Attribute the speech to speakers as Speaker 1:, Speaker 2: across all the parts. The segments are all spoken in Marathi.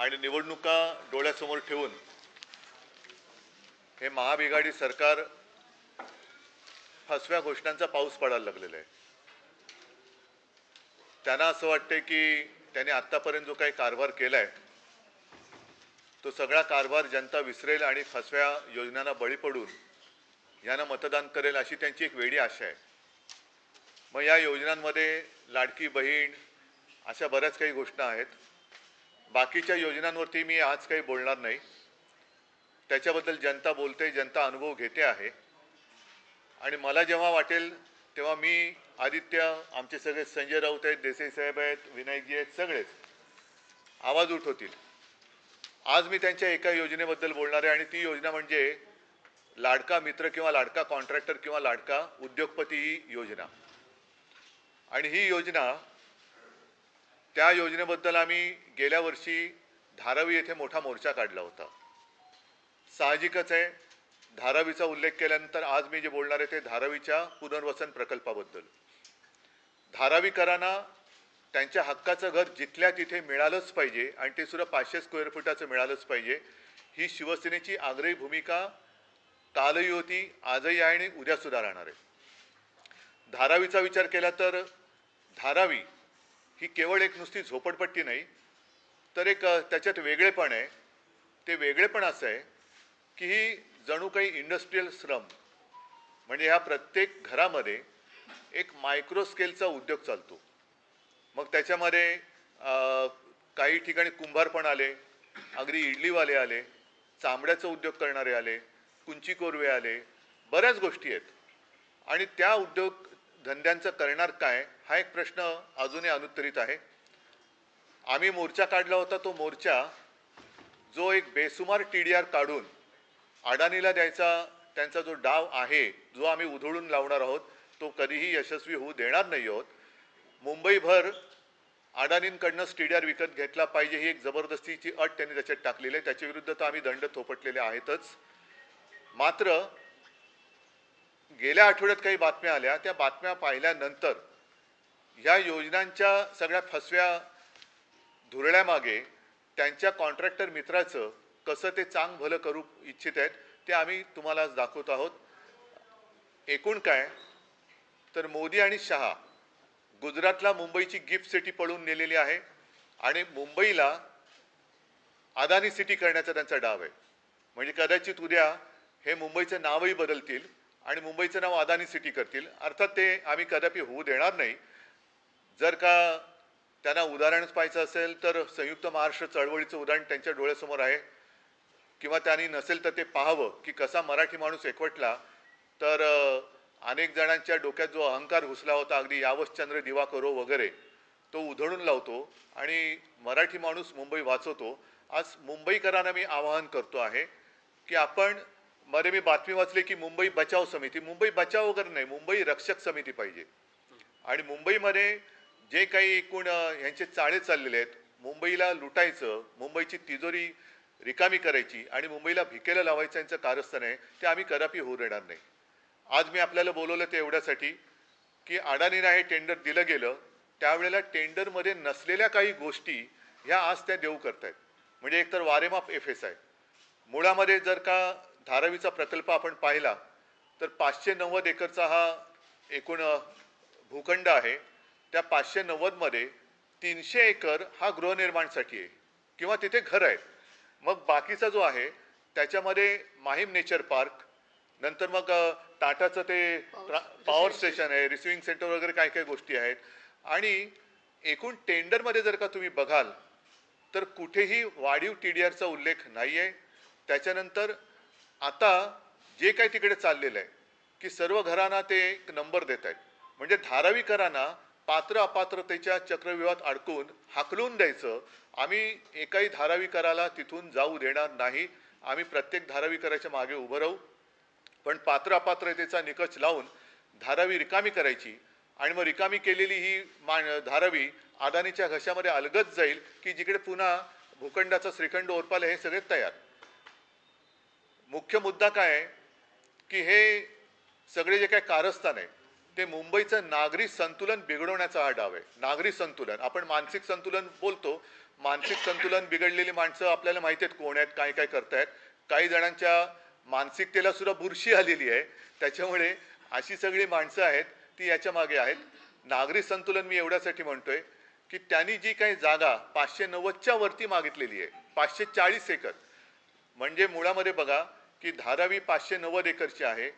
Speaker 1: आणि निवडणुका डोळ्यासमोर ठेवून हे महाबिघाडी सरकार फसव्या घोषणांचा पाऊस पडायला लागलेला आहे. त्यांना असं वाटते की त्यांनी आत्तापर्यंत जो काही कारभार केला आहे तो सगळा कारभार जनता विसरेल आणि फसव्या योजनांना बळी पडून यांना मतदान करेल अशी त्यांची एक वेडी आशा आहे. मग या योजनांमध्ये लाडकी बहीण अशा बऱ्याच काही घोषणा आहेत. बाकीच्या योजनांवरती मी आज काही बोलणार नाही. त्याच्याबद्दल जनता बोलते जनता अनुभव घेते आहे. आणि मला जेव्हा वाटेल तेव्हा मी आदित्य आमचे सगळे संजय राऊत आहेत देसाई साहेब आहेत विनायकजी आहेत सगळेच आवाज उठवतील. आज मी त्यांच्या एका योजनेबद्दल बोलणार आहे आणि ती योजना म्हणजे लाडका मित्र किंवा लाडका कॉन्ट्रॅक्टर किंवा लाडका उद्योगपती ही योजना. आणि ही योजना त्या योजनेबद्दल आम्ही गेल्या वर्षी धारावी येथे मोठा मोर्चा काढला होता. साहजिकच आहे. धारावीचा उल्लेख केल्यानंतर आज मी जे बोलणार आहे ते धारावीच्या पुनर्वसन प्रकल्पाबद्दल. धारावीकरांना त्यांच्या हक्काचं घर जिथल्या तिथे मिळालंच पाहिजे आणि ते सुद्धा पाचशे स्क्वेअर फुटाचं मिळालंच पाहिजे ही शिवसेनेची आग्रही भूमिका कालही होती आजही आहे आणि उद्यासुद्धा राहणार आहे. धारावीचा विचार केला तर धारावी ही केवळ एक नुसती झोपडपट्टी नाही तर एक त्याच्यात वेगळेपण आहे. ते वेगळेपण असं आहे की ही जणू काही इंडस्ट्रीयल श्रम म्हणजे ह्या प्रत्येक घरामध्ये एक मायक्रो स्केलचा उद्योग चालतो. मग त्याच्यामध्ये काही ठिकाणी कुंभार पण आले अगदी इडलीवाले आले चांबड्याचा उद्योग करणारे आले कुंची कोरवे आले बऱ्याच गोष्टी आहेत. आणि त्या उद्योग धंद्यांचं करणार काय हा एक प्रश्न अजूनही अनुत्तरित आहे. आम्ही मोर्चा काढला होता तो मोर्चा जो एक बेसुमार टी डी आर काढून अडाणीला द्यायचा त्यांचा जो डाव आहे जो आम्ही उधळून लावणार आहोत तो कधीही यशस्वी होऊ देणार नाही आहोत. मुंबईभर अडाणींकडनं टी डी आर विकत घेतला पाहिजे ही एक जबरदस्तीची अट त्यांनी त्याच्यात टाकलेली आहे. त्याच्याविरुद्ध तर आम्ही दंड थोपटलेले आहेतच. मात्र गेल्या आठवड्यात काही बातम्या आल्या. त्या बातम्या पाहिल्यानंतर ह्या योजनांच्या सगळ्या फसव्या धुरळ्यामागे त्यांच्या कॉन्ट्रॅक्टर मित्राचं कसं ते चांग भलं करू इच्छित आहेत ते आम्ही तुम्हाला आज दाखवत आहोत. एकूण काय? तर मोदी आणि शहा गुजरातला मुंबईची गिफ्ट सिटी पळून नेलेली आहे आणि मुंबईला अदानी सिटी करण्याचा त्यांचा डाव आहे. म्हणजे कदाचित उद्या हे मुंबईचं नावही बदलतील. आणि मुंबईचं नाव अदानी सिटी करतील. अर्थात ते आम्ही कदापि होऊ देणार नाही. जर का त्यांना उदाहरणच पाहायचं असेल तर संयुक्त महाराष्ट्र चळवळीचं उदाहरण त्यांच्या डोळ्यासमोर आहे. किंवा त्यांनी नसेल तर ते पाहावं की कसा मराठी माणूस एकवटला. तर अनेक जणांच्या डोक्यात जो अहंकार घुसला होता अगदी यावश्चंद्र दिवा करो वगैरे तो उधळून लावतो आणि मराठी माणूस मुंबई वाचवतो. आज मुंबईकरांना मी आवाहन करतो आहे की आपण मध्ये मी बातमी वाचली की मुंबई बचाव समिती मुंबई बचाव वगैरे नाही मुंबई रक्षक समिती पाहिजे. आणि मुंबईमध्ये जे काही एकूण ह्यांचे चाळे चाललेले आहेत मुंबईला लुटायचं मुंबईची तिजोरी रिकामी करायची आणि मुंबईला भिकेला लावायचं यांचं कारस्थान आहे ते आम्ही कदापि होऊ देणार नाही. आज मी आपल्याला बोलवलं ते एवढ्यासाठी की अडाणीला हे टेंडर दिलं गेलं त्यावेळेला टेंडरमध्ये नसलेल्या काही गोष्टी ह्या आज त्या देऊ करतायत. म्हणजे एकतर वारेमाप एफ एस आहे मुळामध्ये जर का धारावीचा प्रकल्प आपण पाहिला तर पाचशे नव्वद एकरचा हा एकूण भूखंड आहे. त्या पाचशे नव्वदमध्ये तीनशे एकर हा गृहनिर्माणसाठी आहे किंवा तिथे घर आहेत. मग बाकीचा जो आहे त्याच्यामध्ये माहीम नेचर पार्क नंतर मग टाटाचं ते पॉवर स्टेशन आहे रिसिव्हिंग सेंटर वगैरे काय काय गोष्टी आहेत. आणि एकूण टेंडरमध्ये जर का तुम्ही बघाल तर कुठेही वाढीव टी डी आरचा उल्लेख नाही आहे त्याच्यानंतर आता जे काही तिकडे चाललेलं आहे की सर्व घरांना ते एक नंबर देत आहेत. म्हणजे धारावीकरांना पात्र अपात्रतेच्या चक्रव्यूहात अडकून हाकलून द्यायचं आम्ही एकाही धारावीकराला तिथून जाऊ देणार नाही. आम्ही प्रत्येक धारावीकराच्या मागे उभं राहू. पण पात्र अपात्रतेचा निकष लावून धारावी रिकामी करायची. आणि मग रिकामी केलेली ही मा धारावी अदानीच्या घशामध्ये अलगत जाईल की जिकडे पुन्हा भूखंडाचा श्रीखंड ओरपाल हे सगळे तयार. मुख्य मुद्दा काय आहे? की हे सगळे जे काही कारस्थान आहे ते मुंबईचं नागरी संतुलन बिघडवण्याचा हा डाव आहे. नागरी संतुलन. आपण मानसिक संतुलन बोलतो. मानसिक संतुलन बिघडलेली माणसं आपल्याला माहिती आहेत कोण आहेत काय काय करतायत. काही जणांच्या मानसिकतेला सुद्धा बुरशी आलेली आहे. त्याच्यामुळे अशी सगळी माणसं आहेत ती याच्या मागे आहेत. नागरी संतुलन मी एवढ्यासाठी म्हणतोय की त्यांनी जी काही जागा पाचशे नव्वदच्या वरती मागितलेली आहे पाचशे चाळीस एकर. म्हणजे मुळामध्ये बघा की धारावी पाचशे नव्वद एकरची आहे.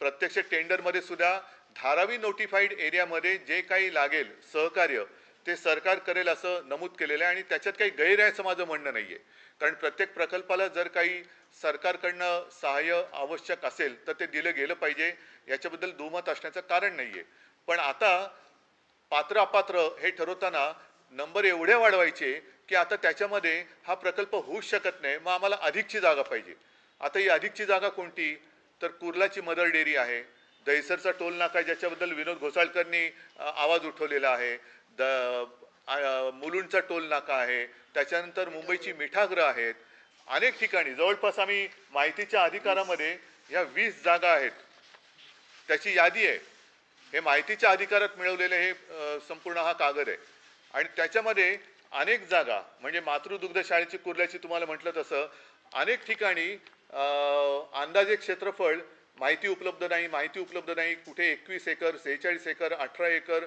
Speaker 1: प्रत्यक्ष टेंडरमध्ये सुद्धा धारावी नोटिफाईड एरियामध्ये जे काही लागेल सहकार्य ते सरकार करेल असं नमूद केलेलं आहे आणि त्याच्यात काही गैर आहे असं माझं म्हणणं नाही आहे कारण प्रत्येक प्रकल्पाला जर काही सरकारकडनं सहाय्य आवश्यक असेल तर ते दिलं गेलं पाहिजे. याच्याबद्दल दुमत असण्याचं कारण नाही आहे पण आता पात्र अपात्र हे ठरवताना नंबर एवढे वाढवायचे की आता त्याच्यामध्ये हा प्रकल्प होऊच शकत नाही. मग आम्हाला अधिकची जागा पाहिजे. आता ही अधिकची जागा कोणती? तर कुर्लाची मदर डेअरी आहे. दहिसरचा टोल नाका ज्याच्याबद्दल विनोद घोसाळकरनी आवाज उठवलेला आहे. द मुलुंडचा टोल नाका आहे. त्याच्यानंतर मुंबईची मिठागृह आहेत. अनेक ठिकाणी जवळपास आम्ही माहितीच्या अधिकारामध्ये ह्या वीस जागा आहेत. त्याची यादी आहे. हे माहितीच्या अधिकारात मिळवलेले हे संपूर्ण हा कागद आहे. आणि त्याच्यामध्ये अनेक जागा म्हणजे मातृदुग्ध शाळेची कुर्ल्याची तुम्हाला म्हटलं तसं अनेक ठिकाणी अंदाजे क्षेत्रफळ माहिती उपलब्ध नाही माहिती उपलब्ध नाही. कुठे एकवीस एकर सेहेचाळीस एकर अठरा एकर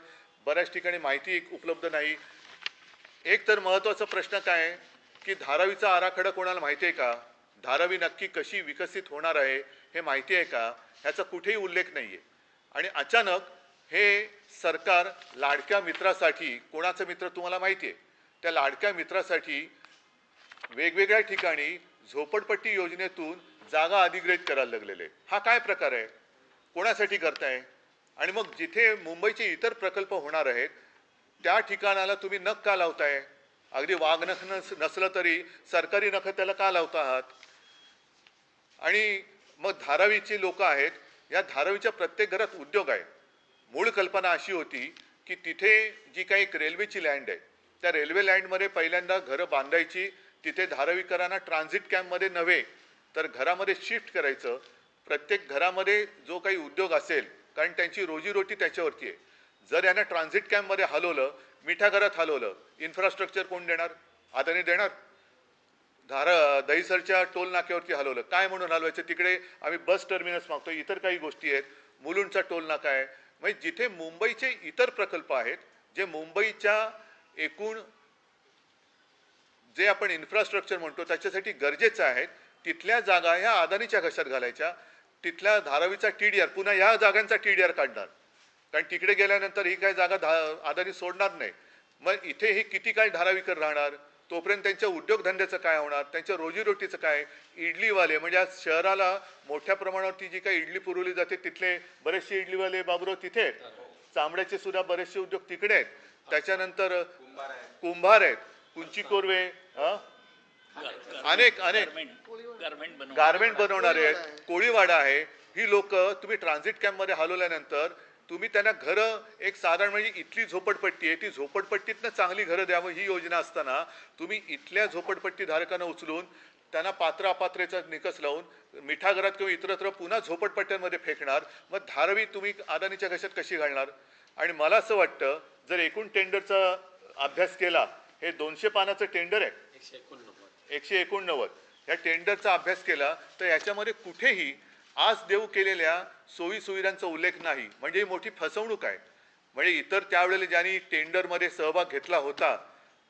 Speaker 1: बऱ्याच ठिकाणी माहिती उपलब्ध नाही. एक तर महत्त्वाचा प्रश्न काय की धारावीचा आराखडा कोणाला माहिती आहे का? धारावी नक्की कशी विकसित होणार आहे हे माहिती आहे का? ह्याचा कुठेही उल्लेख नाही आहे आणि अचानक हे सरकार लाडक्या मित्रासाठी कोणाचं मित्र तुम्हाला माहिती आहे? त्या लाडक्या मित्रासाठी वेगवेगळ्या ठिकाणी झोपडपट्टी योजनेतून जागा अधिग्रहित करायला लागलेले. हा काय प्रकार आहे? कोणासाठी करताय? आणि मग जिथे मुंबईचे इतर प्रकल्प होणार आहेत त्या ठिकाणाला तुम्ही नख का लावताय? अगदी वाघ नख नस नसलं तरी सरकारी नख त्याला का लावता आहात? आणि मग धारावीची लोक आहेत या धारावीच्या प्रत्येक घरात उद्योग आहे. मूळ कल्पना अशी होती की तिथे जी काही एक रेल्वेची लँड आहे त्या रेल्वे लँडमध्ये पहिल्यांदा घरं बांधायची तिथे धारावीकरांना ट्रान्झिट कॅम्पमध्ये नव्हे तर घरामध्ये शिफ्ट करायचं. प्रत्येक घरामध्ये जो काही उद्योग असेल कारण त्यांची रोजीरोटी त्याच्यावरती आहे. जर यांना ट्रान्झिट कॅम्पमध्ये हलवलं मिठा घरात हलवलं इन्फ्रास्ट्रक्चर कोण देणार? आदाने देणार? धारा दहीसरच्या टोल नाक्यावरती हलवलं. काय म्हणून हलवायचं? तिकडे आम्ही बस टर्मिनस मागतो. इतर काही गोष्टी आहेत. मुलुंडचा टोल नाका आहे. म्हणजे जिथे मुंबईचे इतर प्रकल्प आहेत जे मुंबईच्या एकूण जे आपण इन्फ्रास्ट्रक्चर म्हणतो त्याच्यासाठी गरजेचं आहे तिथल्या जागा ह्या अदानीच्या घशात घालायच्या. तिथल्या धारावीचा टी डी आर पुन्हा या जागांचा टी डी आर काढणार. कारण तिकडे गेल्यानंतर ही काय जागा धा अदानी सोडणार नाही. मग इथे हे किती काय धारावीकर राहणार? तोपर्यंत त्यांच्या उद्योगधंद्याचं काय होणार? त्यांच्या रोजीरोटीचं काय? इडलीवाले म्हणजे आज शहराला मोठ्या प्रमाणावरती जी काही इडली पुरवली जाते तिथले बरेचसे इडलीवाले बाबरो तिथे आहेत. चामड्याचे सुद्धा बरेचसे उद्योग तिकडे आहेत. त्याच्यानंतर कुंभार आहेत. कुंची कोरवे हा? अनेक अनेक.
Speaker 2: गारमेंट
Speaker 1: बनवणारे आहेत. कोळीवाडा आहे. ही लोक तुम्ही ट्रान्झिट कॅम्पमध्ये हलवल्यानंतर तुम्ही त्यांना घरं एक साधारण म्हणजे इथली झोपडपट्टी आहे. ती झोपडपट्टीतनं चांगली घरं द्यावं ही योजना असताना तुम्ही इथल्या झोपडपट्टी धारकांना उचलून त्यांना पात्र अपात्रेचा निकष लावून मिठा घरात किंवा इतरत्र पुन्हा झोपडपट्ट्यांमध्ये फेकणार. मग धारावी तुम्ही अदानीच्या घशात कशी घालणार? आणि मला असं वाटतं जर एकूण टेंडरचा अभ्यास केला हे दोनशे पानाचं टेंडर आहे.
Speaker 2: एकशे एकोणनव्वद.
Speaker 1: ह्या टेंडरचा अभ्यास केला तर याच्यामध्ये कुठेही आज देऊ केलेल्या सोयी सुविधांचा उल्लेख नाही. म्हणजे ही मोठी फसवणूक आहे. म्हणजे इतर त्यावेळेला ज्यांनी टेंडरमध्ये सहभाग घेतला होता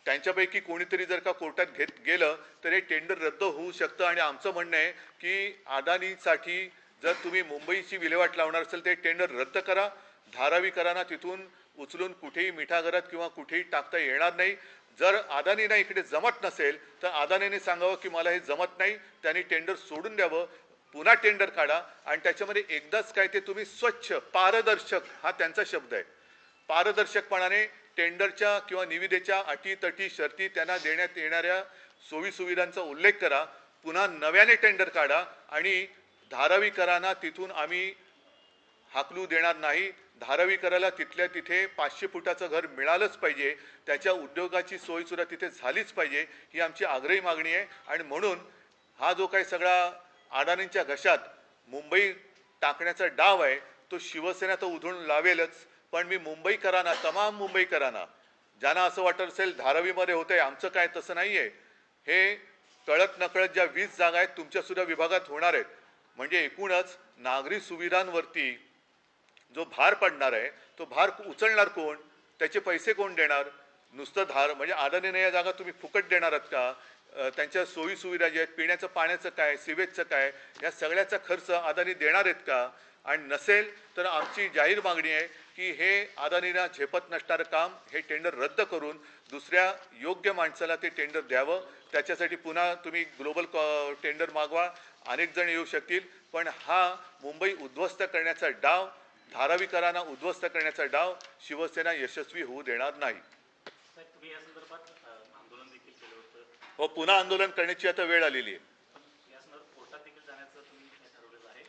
Speaker 1: त्यांच्यापैकी कोणीतरी जर का कोर्टात घेत गेलं तर हे टेंडर रद्द होऊ शकतं. आणि आमचं म्हणणं आहे की अदानीसाठी जर तुम्ही मुंबईची विल्हेवाट लावणार असेल तर टेंडर रद्द करा. धारावीकरांना तिथून उचलून कुठेही मिठागरात किंवा कुठेही टाकता येणार नाही. जर अदानीना इकडे जमत नसेल तर अदानीने सांगावं की मला हे जमत नाही त्यांनी टेंडर सोडून द्यावं पुन्हा टेंडर काढा आणि त्याच्यामध्ये एकदाच काय ते तुम्ही स्वच्छ पारदर्शक हा त्यांचा शब्द आहे. पारदर्शकपणाने टेंडरच्या किंवा निविदेच्या अटी तटी शर्ती त्यांना देण्यात येणाऱ्या सोयीसुविधांचा उल्लेख करा पुन्हा नव्याने टेंडर काढा आणि धारावीकरांना तिथून आम्ही हाकलू देणार नाही धारावीकराला तिथल्या तिथे पाचशे फुटाचं घर मिळालंच पाहिजे त्याच्या उद्योगाची सोयसुद्धा तिथे झालीच पाहिजे ही आमची आग्रही मागणी आहे. आणि म्हणून हा जो काही सगळा अडाणींच्या घशात मुंबई टाकण्याचा डाव आहे तो शिवसेना तर उधळून लावेलच पण मी मुंबईकरांना तमाम मुंबईकरांना ज्यांना असं वाटत असेल धारावीमध्ये होतंय आमचं काय तसं नाही आहे हे कळत नकळत ज्या वीस जागा आहेत तुमच्यासुद्धा विभागात होणार आहेत. म्हणजे एकूणच नागरी सुविधांवरती जो भार पडणार आहे तो भार उचलणार कोण? त्याचे पैसे कोण देणार? नुसतं धार म्हणजे आदानीने या जागा तुम्ही फुकट देणार आहात का? त्यांच्या सोयीसुविधा ज्या आहेत पिण्याचं पाण्याचं काय सिवेजचं काय या सगळ्याचा खर्च अदानी देणार आहेत का? आणि नसेल तर आमची जाहीर मागणी आहे की हे अदानीला झेपत नसणारं काम हे टेंडर रद्द करून दुसऱ्या योग्य माणसाला ते टेंडर द्यावं. त्याच्यासाठी पुन्हा तुम्ही ग्लोबल टेंडर मागवा. अनेक जण येऊ शकतील. पण हा मुंबई उद्ध्वस्त करण्याचा डाव धारावीकरांना उद्ध्वस्त करण्याचा डाव शिवसेना यशस्वी होऊ देणार नाही. व पुन्हा आंदोलन करण्याची आता वेळ आलेली आहे.
Speaker 3: हे आहे?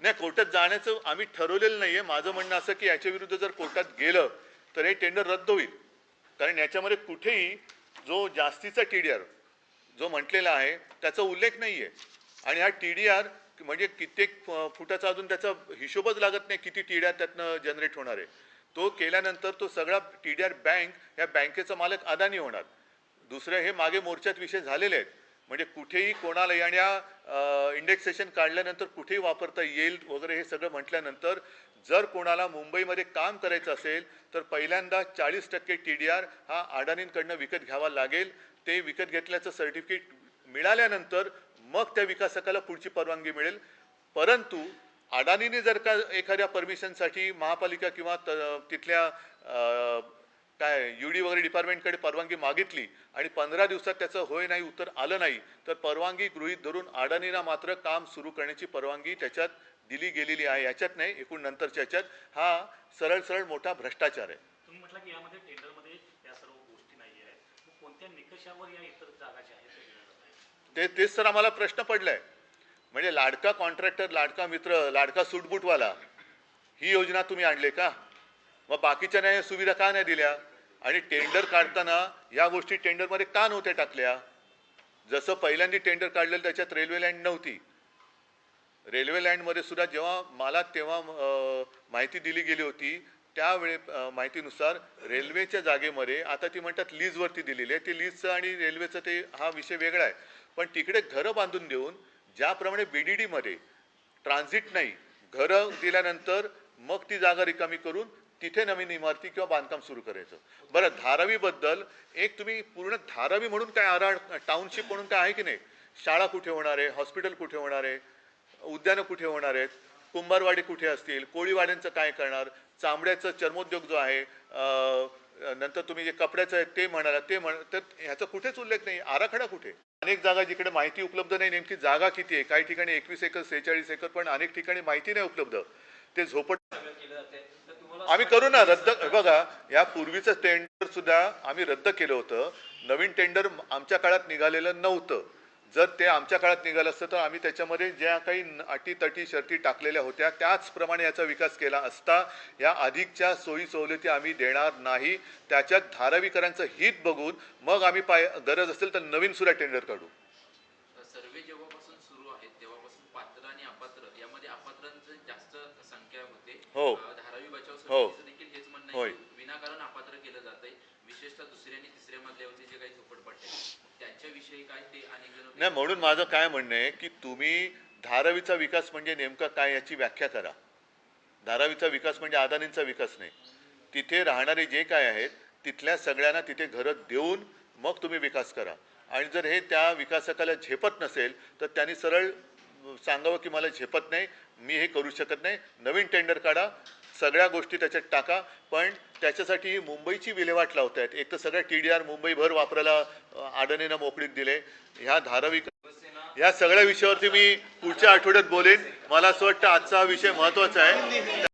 Speaker 1: नाही कोर्टात जाण्याचं आम्ही ठरवलेलं नाहीये. माझं म्हणणं असं की याच्या विरुद्ध जर कोर्टात गेलं तर हे टेंडर रद्द होईल. कारण याच्यामध्ये कुठेही जो जास्तीचा टी डी आर जो म्हटलेला आहे त्याचा उल्लेख नाहीये. आणि हा टी डी आर म्हणजे कित्येक फुटाचा अजून त्याचा हिशोबच लागत नाही किती टी डी आर त्यातनं जनरेट होणार आहे. तो केल्यानंतर तो सगळा टी डी आर बँक या बँकेचा मालक अदानी होणार. दुसरं हे मागे मोर्चात विषय झालेले आहेत. म्हणजे कुठेही कोणालाही आणि या इंडेक्सेशन काढल्यानंतर कुठेही वापरता येईल वगैरे हे सगळं म्हटल्यानंतर जर कोणाला मुंबईमध्ये काम करायचं असेल तर पहिल्यांदा चाळीस टक्के टी डी आर हा अडाणींकडनं विकत घ्यावा लागेल. ते विकत घेतल्याचं सर्टिफिकेट मिळाल्यानंतर मग त्या विकासकाला पुढची परवानगी मिळेल. परंतु अडाणीने जर का एखाद्या परमिशनसाठी महापालिका किंवा तिथल्या काय यू डी वगैरे डिपार्टमेंटकडे परवानगी मागितली आणि पंधरा दिवसात त्याचं होय नाही उत्तर आलं नाही तर परवानगी गृहीत धरून अडाणीला मात्र काम सुरू करण्याची परवानगी त्याच्यात दिली गेलेली आहे. याच्यात नाही एकूण नंतरच्या याच्यात हा सरळ सरळ मोठा भ्रष्टाचार आहे.
Speaker 3: तुम्ही म्हटलं की यामध्ये टेंडरमध्ये या सर्व गोष्टी नाही आहेत कोणत्या निकषावर या इतर जागा ज्या आहेत त्या दिल्या जात आहेत
Speaker 1: ते तेच तर आम्हाला प्रश्न पडलाय. म्हणजे लाडका कॉन्ट्रॅक्टर लाडका मित्र लाडका सुटबुटवाला ही योजना तुम्ही आणले का? मग बाकीच्या नाही सुविधा का नाही दिल्या? आणि टेंडर काढताना या गोष्टी टेंडरमध्ये का नव्हत्या टाकल्या? जसं पहिल्यांदा टेंडर काढलेलं त्याच्यात रेल्वे लँड नव्हती. रेल्वे लँडमध्ये सुद्धा जेव्हा मला तेव्हा माहिती दिली गेली होती त्यावेळे माहितीनुसार रेल्वेच्या जागेमध्ये आता ती म्हणतात लीजवरती दिलेली आहे. ते लीजचं आणि रेल्वेचं ते हा विषय वेगळा आहे. पण तिकडे घरं बांधून देऊन ज्याप्रमाणे बी डी डीमध्ये ट्रान्झिट नाही घरं दिल्यानंतर मग ती जागा रिकामी करून तिथे नवीन इमारती किंवा बांधकाम सुरू करायचं. बरं धारावीबद्दल एक तुम्ही पूर्ण धारावी म्हणून काय आराड टाउनशिप म्हणून काय आहे की नाही? शाळा कुठे होणार आहे? हॉस्पिटल कुठे होणार आहे? उद्यानं कुठे होणार आहेत? कुंभारवाडी कुठे असतील? कोळीवाड्यांचं काय करणार? चामड्याचं चर्मोद्योग जो आहे नंतर तुम्ही जे कपड्याचं आहे ते म्हणाला ते म्हण तर ह्याचा कुठेच उल्लेख नाही आराखडा कुठे? अनेक जागा जिकडे माहिती उपलब्ध नाही नेमकी जागा किती आहे? काही ठिकाणी एकवीस एकर सेहेचाळीस एकर पण अनेक ठिकाणी माहिती नाही उपलब्ध. ते झोपट आम्ही करू ना रद्द बघा या पूर्वीचं टेंडर सुद्धा आम्ही रद्द केलं होतं. नवीन टेंडर आमच्या काळात निघालेलं नव्हतं. जर ते आमच्या काळात निघालं असतं तर आम्ही त्याच्यामध्ये ज्या काही न- अटी तटी शर्ती टाकलेल्या होत्या त्याचप्रमाणे याचा विकास केला असता या अधिकच्या सोयी सवलती आम्ही देणार नाही त्याच्यात धारावीकरांचं हित बघून मग आम्ही पाय गरज असेल तर नवीन सुद्धा टेंडर काढू
Speaker 4: सर्वे जेव्हापासून सुरू आहेत तेव्हापासून पात्र आणि अपात्र यामध्ये अपात्रांची जास्त संख्या होते
Speaker 1: हो.
Speaker 4: धारावी बचाव
Speaker 1: हो. होय.
Speaker 4: आहे की विनाकारण अपात्र केलं जात आहे विशेषतः दुसऱ्या आणि तिसऱ्या मजल्यावरचे जे काही झोपडपट्टे त्यांच्याविषयी काय ते अनेक जण
Speaker 1: नाही म्हणून माझं काय म्हणणं आहे की तुम्ही धारावीचा विकास म्हणजे नेमका काय याची व्याख्या करा. धारावीचा विकास म्हणजे अदानींचा विकास नाही. तिथे राहणारे जे काय आहेत तिथल्या सगळ्यांना तिथे घरं देऊन मग तुम्ही विकास करा. आणि जर हे त्या विकासकाला झेपत नसेल तर त्यांनी सरळ सांगावं की मला झेपत नाही मी हे करू शकत नाही. नवीन टेंडर काढा सगळ्या गोष्टी त्याच्यात टाका पण त्याच्यासाठी मुंबईची विल्हेवाट लावतायत. एक तर सगळ्या टी डी आर मुंबईभर वापरायला अं, मोकळीत मोकळीक दिले. ह्या धारावी या सगळ्या विषयावरती मी पुढच्या आठवड्यात बोलेन. मला असं वाटतं आजचा हा विषय महत्त्वाचा आहे.